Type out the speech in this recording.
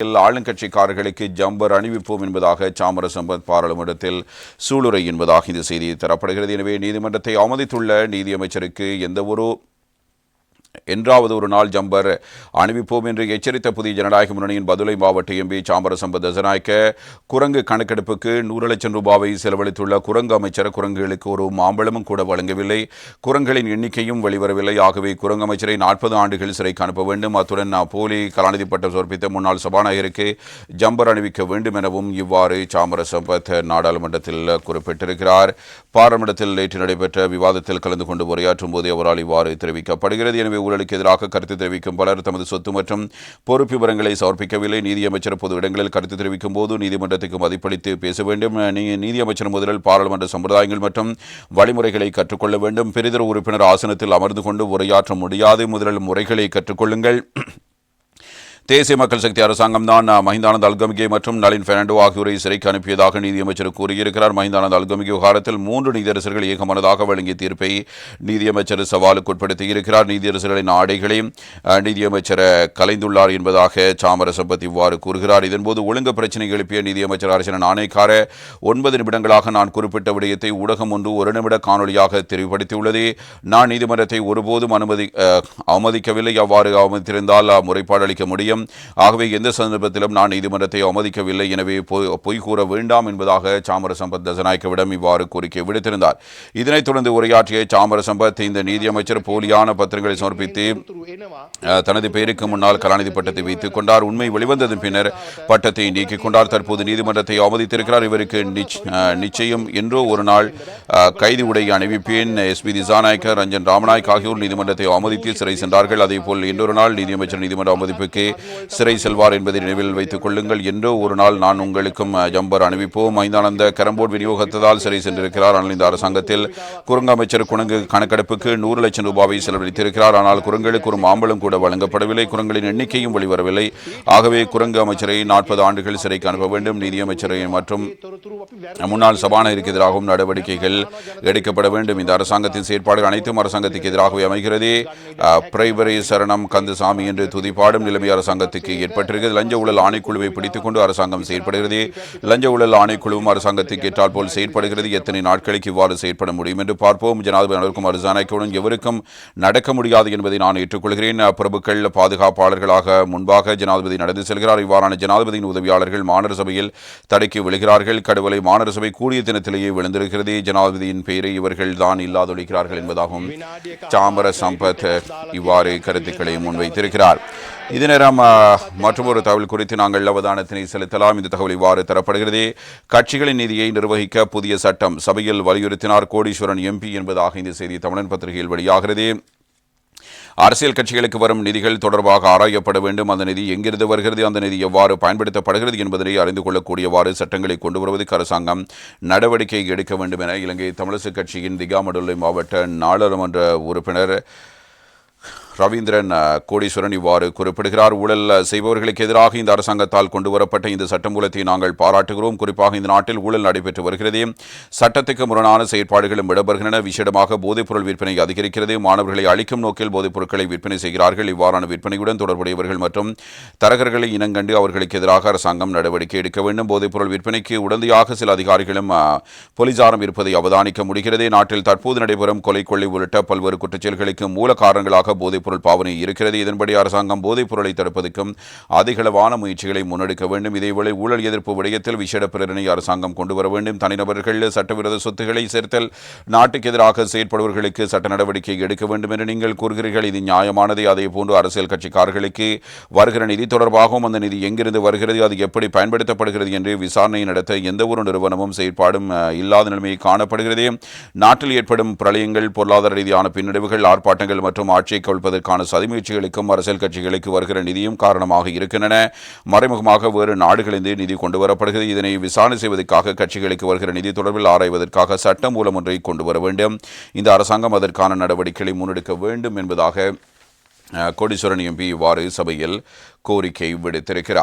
ஆளுங்கட்சிக்காரர்களுக்கு jumper அணிவிப்போம் என்பதாக சாமர சம்பத் பாராளுமன்றத்தில் சூளுரை என்பதாக இந்த செய்தி தரப்படுகிறது. எனவே நீதிமன்றத்தை அவமதித்துள்ள நீதியமைச்சருக்கு எந்த ஒரு என்றாவது ஒரு நாள் ஜம்பர். அணிவிப்போம் என்று எச்சரித்த புதிய ஜனநாயக முன்னணியின் பதுளை மாவட்ட எம்பி சாம்பர தசநாயக்க. குரங்கு கணக்கெடுப்புக்கு நூறு லட்சம் ரூபாவை செலவழித்துள்ள குரங்கு அமைச்சர் குரங்குகளுக்கு ஒரு மாம்பழமும் கூட வழங்கவில்லை. குரங்குகளின் எண்ணிக்கையும் வெளிவரவில்லை. ஆகவே குரங்கு அமைச்சரை நாற்பது ஆண்டுகள் சிறைக்கு அனுப்ப வேண்டும். அத்துடன் போலி கலாநிதி பட்டம் சமர்ப்பித்த முன்னாள் சபாநாயகருக்கு ஜம்பர் அணிவிக்க வேண்டும் எனவும் இவ்வாறு சாமர சம்பத் நாடாளுமன்றத்தில் குறிப்பிட்டிருக்கிறார். பாராளுமன்றத்தில் நேற்று நடைபெற்ற விவாதத்தில் கலந்து கொண்டு உரையாற்றும் போது அவரால் இவ்வாறு தெரிவிக்கப்படுகிறது. எனவே ஊழலுக்கு எதிராக கருத்து தெரிவிக்கும் பலர் தமது சொத்து மற்றும் பொறுப்பு விவரங்களை சமர்ப்பிக்கவில்லை. நீதியமைச்சர் பொது இடங்களில் கருத்து தெரிவிக்கும் போது நீதிமன்றத்துக்கு மதிப்பளித்து பேச வேண்டும். நீதியமைச்சர் முதலில் பாராளுமன்ற சம்பிரதாயங்கள் மற்றும் வழிமுறைகளை கற்றுக்கொள்ள வேண்டும். பெரிதர் உறுப்பினர் ஆசனத்தில் அமர்ந்து கொண்டு உரையாற்ற முடியாது. முதலில் முறைகளை கற்றுக்கொள்ளுங்கள். தேசிய மக்கள் சக்தி அரசாங்கம் தான் மஹிந்தானந்த் அல்கமிகே மற்றும் நளின் பெர்னாண்டோ ஆகியோரை சிறைக்கு அனுப்பியதாக நீதியமைச்சர் கூறியிருக்கிறார். மஹிந்தானந்த் அல்கமிகே விவகாரத்தில் மூன்று நீதியரசர்கள் ஏகமனதாக வழங்கிய தீர்ப்பை நீதியமைச்சர் சவாலுக்கு உட்படுத்தியிருக்கிறார். நீதியரசர்களின் ஆடைகளை நீதியமைச்சர் கலைந்துள்ளார் என்பதாக சாமரசம்பத் இவ்வாறு கூறுகிறார். இதன்போது ஒழுங்கு பிரச்சினை எழுப்பிய நீதியமைச்சர் அரசன் ஆணைக்கார ஒன்பது நிமிடங்களாக நான் குறிப்பிட்ட விடயத்தை ஊடகம் ஒன்று ஒரு நிமிட காணொலியாக தெரிவுபடுத்தியுள்ளது நான் நீதிமன்றத்தை ஒருபோதும் அனுமதி அவமதிக்கவில்லை. அவ்வாறு அவமதித்திருந்தால் முறைப்பாடு அளிக்க முடியும். ஆகவே எந்த சந்தர்ப்பத்திலும் நான் நீதிமன்றத்தை அவமதிக்கவில்லை. எனவே பொய் கூற வேண்டாம் என்பதாக சாமர சம்பத் தசநாயக்கவிடம் இவ்வாறு கோரிக்கை விடுத்திருந்தார். இதனைத் தொடர்ந்து உரையாற்றிய சாமர சம்பத் இந்த நீதியமைச்சர் போலியான பத்திரங்களை சமர்ப்பித்து தனது பெயருக்கு முன்னால் கலாநிதி பட்டத்தை வைத்துக் கொண்டார். உண்மை வெளிவந்ததன் பின்னர் பட்டத்தை நீக்கிக் கொண்டார். தற்போது நீதிமன்றத்தை அவமதித்திருக்கிறார். இவருக்கு நிச்சயம் என்றோ ஒரு நாள் கைது உடை அணிவிப்பேன். எஸ்பி திசாநாயக்கர் ரஞ்சன் ராமநாயக் ஆகியோர் நீதிமன்றத்தை அவமதித்து சிறை சென்றார்கள். அதேபோல் இன்னொரு நாள் நீதியமைச்சர் நீதிமன்ற அவமதிப்புக்கு சிறை செல்வார் என்பதை நினைவில் வைத்துக் கொள்ளுங்கள். என்றோ ஒரு நாள் நான் உங்களுக்கும் ஜம்பர் அணிவிப்போம் ஐந்தானந்த கரம்போர்ட் விநியோகத்ததால் சிறை சென்றிருக்கிறார். ஆனால் இந்த அரசாங்கத்தில் குரங்கு அமைச்சர் குரங்கு கணக்கெடுப்புக்கு நூறு லட்சம் ரூபாவை செலவழித்திருக்கிறார். ஆனால் குரங்களுக்கு ஒரு மாம்பழம் கூட வழங்கப்படவில்லை. குரங்களின் எண்ணிக்கையும் வெளிவரவில்லை. ஆகவே குரங்கு அமைச்சரை நாற்பது ஆண்டுகள் சிறைக்கு அனுப்ப வேண்டும். நிதியமைச்சரை மற்றும் முன்னாள் சபாநாயகருக்கு எதிராகவும் நடவடிக்கைகள் எடுக்கப்பட வேண்டும். இந்த அரசாங்கத்தின் செயற்பாடுகள் அனைத்தும் அரசாங்கத்துக்கு எதிராகவே அமைகிறது. பிரைவரை சரணம் கந்தசாமி என்று துதிப்பாடும் நிலைமை அரசாங்கம் அரசாங்கத்துக்கு ஏற்பட்டிருக்கிறது. லஞ்ச ஊழல் ஆணைக்குழுவை பிடித்துக் கொண்டு அரசாங்கம் செயற்படுகிறது. லஞ்ச ஊழல் ஆணைக்குழுவும் அரசாங்கத்துக்கு ஏற்றால் போல் செயற்படுகிறது. எத்தனை நாட்களுக்கு இவ்வாறு செயற்பட முடியும் என்று பார்ப்போம். ஜனாதிபதி அனுர்குமார் ரிசானாய்க்குடன் எவருக்கும் நடக்க முடியாது என்பதை நான் ஏற்றுக்கொள்கிறேன். பிரபுக்கள் பாதுகாப்பாளர்களாக முன்பாக ஜனாதிபதி நடந்து செல்கிறார். இவ்வாறான ஜனாதிபதியின் உதவியாளர்கள் மாநகர சபையில் தடைக்கு விழுகிறார்கள். கடவுளை மாநகர சபை கூடிய தினத்திலேயே விழுந்திருக்கிறது. ஜனாதிபதியின் பெயரை இவர்கள் தான் இல்லாதொழிக்கிறார்கள் என்பதாகவும் சாமர சம்பத் இவ்வாறு கருத்துக்களை முன்வைத்திருக்கிறார். இது நேரம் மற்றொரு தகவல் குறித்து நாங்கள் அவதானத்தினை செலுத்தலாம். இந்த தகவல் இவ்வாறு தரப்படுகிறது. கட்சிகளின் நிதியை நிர்வகிக்க புதிய சட்டம் சபையில் வலியுறுத்தினார் கோடீஸ்வரன் எம்பி என்பதாக இந்த செய்தி தமிழன் பத்திரிகையில் வெளியாகிறது. அரசியல் கட்சிகளுக்கு வரும் நிதிகள் தொடர்பாக ஆராயப்பட வேண்டும். அந்த நிதி எங்கிருந்து வருகிறது? அந்த நிதி எவ்வாறு பயன்படுத்தப்படுகிறது என்பதனை அறிந்து கொள்ளக்கூடியவாறு சட்டங்களை கொண்டு வருவதற்கு அரசாங்கம் நடவடிக்கை எடுக்க வேண்டும் என இலங்கை தமிழிசை கட்சியின் திகாமடுல்லை மாவட்ட நாடாளுமன்ற உறுப்பினர் ரவீந்திரன் கோடீஸ்வரன் இவ்வாறு குறிப்பிடுகிறார். ஊழல் செய்பவர்களுக்கு எதிராக இந்த அரசாங்கத்தால் கொண்டு வரப்பட்ட இந்த சட்டமூலத்தை நாங்கள் பாராட்டுகிறோம். குறிப்பாக இந்த நாட்டில் ஊழல் நடைபெற்று வருகிறது. சட்டத்துக்கு முரணான செயற்பாடுகளும் இடம்பெறுகின்றன. விசேடமாக போதைப்பொருள் விற்பனை அதிகரிக்கிறது. மாணவர்களை அழிக்கும் நோக்கில் போதைப் பொருட்களை விற்பனை செய்கிறார்கள். இவ்வாறான விற்பனையுடன் தொடர்புடையவர்கள் மற்றும் தரகர்களை இனங்கண்டு அவர்களுக்கு எதிராக அரசாங்கம் நடவடிக்கை எடுக்க வேண்டும். போதைப்பொருள் விற்பனைக்கு உடந்தையாக சில அதிகாரிகளும் அஹ், போலீசாரும் இருப்பதை அவதானிக்க முடிகிறது. நாட்டில் தற்போது நடைபெறும் கொலை கொள்ளை உள்ளிட்ட பல்வேறு குற்றச்செயல்களுக்கு மூல காரணங்களாக போதைப்பொருள் பாவனை இருக்கிறது. இதன்படி அரசாங்கம் போதைப்பொருளை தடுப்பதற்கும் அதிகளவான முயற்சிகளை முன்னெடுக்க வேண்டும். இதேவேளை ஊழல் எதிர்ப்பு விடயத்தில் விசேட பிரேரணை அரசாங்கம் கொண்டு வர வேண்டும். தனிநபர்கள் சட்டவிரோத சொத்துக்களை சேர்த்தல் நாட்டுக்கு எதிராக செயற்படுவர்களுக்கு சட்ட நடவடிக்கை எடுக்க வேண்டும் என்று நீங்கள் கூறுகிறீர்கள். இது நியாயமானதே. அதே போன்று அரசியல் கட்சிக்காரர்களுக்கு வருகிற நிதி தொடர்பாகவும் அந்த நிதி எங்கிருந்து வருகிறது அது எப்படி பயன்படுத்தப்படுகிறது என்று விசாரணை நடத்த எந்த ஒரு நிறுவனமும் செயற்பாடும் இல்லாத நிலைமையை காணப்படுகிறது. நாட்டில் ஏற்படும் பிரளயங்கள் பொருளாதார ரீதியான பின்னடைவுகள் ஆர்ப்பாட்டங்கள் மற்றும் ஆட்சியை அதற்கான சதிமுயற்சிகளுக்கும் அரசியல் கட்சிகளுக்கு வருகிற நிதியும் காரணமாக இருக்கின்றன. மறைமுகமாக வேறு நாடுகளிலிருந்து நிதி கொண்டு வரப்படுகிறது. இதனை விசாரணை செய்வதற்காக கட்சிகளுக்கு வருகிற நிதி தொடர்பில் ஆராய்வதற்காக சட்டம் மூலம் ஒன்றை கொண்டு வர வேண்டும். இந்த அரசாங்கம் அதற்கான நடவடிக்கைகளை முன்னெடுக்க வேண்டும் என்பதாக கோடீஸ்வரன் எம்பி இவ்வாறு சபையில் கோரிக்கை விடுத்திருக்கிறார்.